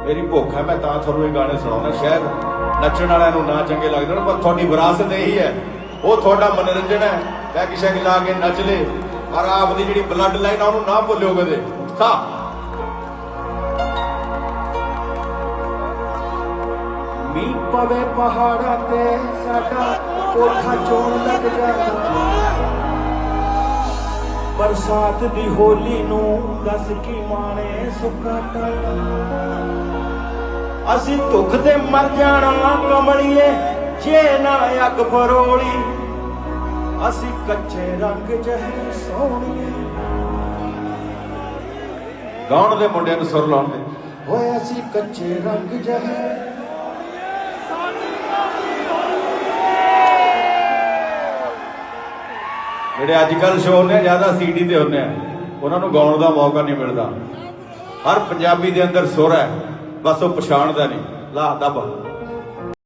ਮੇਰੀ ਭੁੱਖ ਹੈ, ਮੈਂ ਤਾਂ ਤੁਹਾਨੂੰ ਇਹ ਗਾਣੇ ਸੁਣਾਉਣਾ ਸ਼ਾਇਦ ਨੱਚਣ ਵਾਲਿਆਂ ਨੂੰ ਨਾ ਚੰਗੇ ਲੱਗਦੇ ਹੋਣ, ਪਰ ਤੁਹਾਡੀ ਵਿਰਾਸਤ ਇਹੀ ਹੈ। ਉਹ ਤੁਹਾਡਾ ਮਨੋਰੰਜਨ ਹੈ। ਪੈਗ ਸ਼ੈਗ ਲਾ ਕੇ ਨੱਚ ਲੇ, ਪਰ ਆਪਦੀ ਜਿਹੜੀ ਬਲੱਡ ਲਾਈਨ ਆ, ਉਹਨੂੰ ਨਾ ਭੁੱਲਿਓ ਕਦੇ। ਖਾ। ਮੀਂਹ ਪਵੇ ਪਹਾੜਾਂ ਤੇ, ਸਾਡਾ ਕੋਠਾ ਚੋਣ ਲੱਗ ਜਾਂਦਾ। ਬਰਸਾਤ ਦੀ ਹੋਲੀ ਨੂੰ ਦੱਸ ਕੀ ਮਾਣੇ ਸੁੱਕਾ ਟਾਲਾ। ਅਸੀਂ ਧੁੱਖ ਤੇ ਮਰ ਜਾਣਾ ਕਮਲੀਏ ਜੇ ਨਾ ਅੱਗ ਫਰੋਲੀ। ਅਸੀਂ ਕੱਚੇ ਰੰਗ ਜਹੇ ਸੋਹਣੀਏ। ਗਾਉਣ ਦੇ ਮੁੰਡਿਆਂ ਨੂੰ ਸੁਰ ਲਾਉਣ ਦੇ। ਹੋਏ ਅਸੀਂ ਕੱਚੇ ਰੰਗ ਜਹੇ ਜਿਹੜੇ ਅੱਜ ਕੱਲ ਸ਼ੋਅ ਨੇ ਜ਼ਿਆਦਾ ਸੀਡੀ ਤੇ ਹੁੰਦੇ ਆ ਉਹਨਾਂ ਨੂੰ ਗਾਉਣ ਦਾ ਮੌਕਾ ਨਹੀਂ ਮਿਲਦਾ। ਹਰ ਪੰਜਾਬੀ ਦੇ ਅੰਦਰ ਸੁਰ ਹੈ। ਬਸ ਉਹ ਪਛਾਣਦਾ ਨਹੀਂ ਲਾ ਦੱਬ।